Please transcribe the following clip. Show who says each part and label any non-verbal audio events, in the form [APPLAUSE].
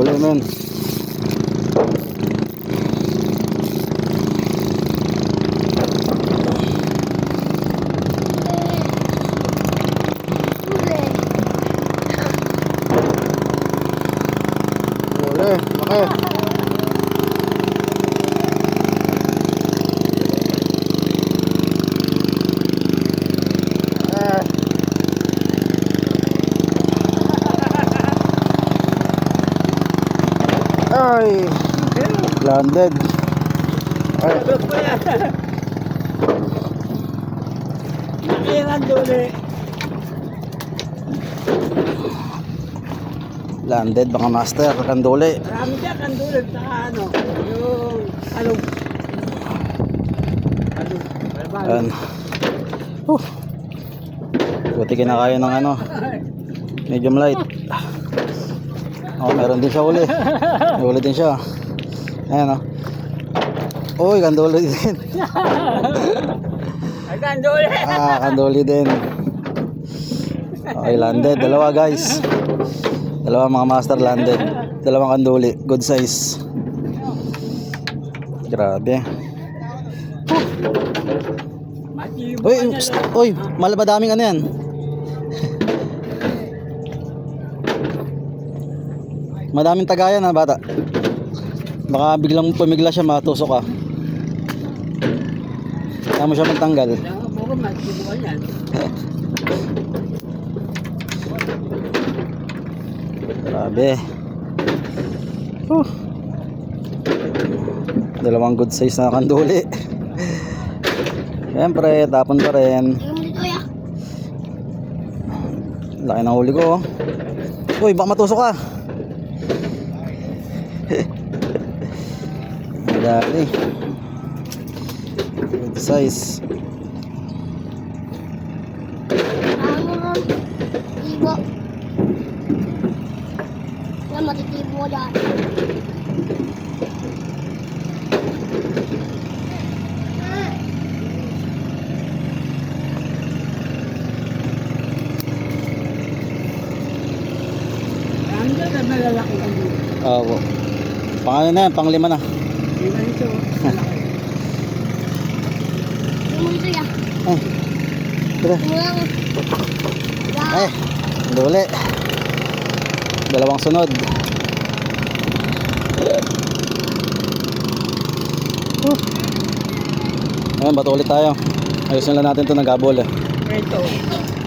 Speaker 1: Huli men. Huli. Laki. Ah. Ay. Landed. Ay. Landed mga master. Kanduli.
Speaker 2: Marami dyan kan duli. Saka ano. Yung. Alog.
Speaker 1: Ayan. Uh. Buti kinakaya ng ano. Medium light. [LAUGHS] Oh, meron din siya uli. Uli din siya. Ayan oh. Uy, kanduli din.
Speaker 2: Ay kan duli.
Speaker 1: Ah, kanduli din. Okay, landed. Dalawa guys. Dalawa mga master landed. Dalawang kanduli. Good size. Grabe. Uy, psst, uy, mal madaming ano yan. Madaming tagayan ha, bata. Baka biglang pumigla siya, matusok ka. Kaya mo siya magtanggal. Grabe. Huh. Dalawang good size na kanduli. Siyempre, tapon pa rin. Laki ng huli ko. oh. Uy, baka matusok ka. [LAUGHS] Dali. Good size.
Speaker 3: Ibo. Yan, matitibo dyan.
Speaker 2: Na malalaki ang duli.
Speaker 1: Oo. Pang ano na yan, pang lima na. Ay. Tara. Ay. Duli. Dalawang sunod. Uh. Ayan, bato ulit tayo. Ayusin lang natin ito ng gabol eh.
Speaker 2: Ito.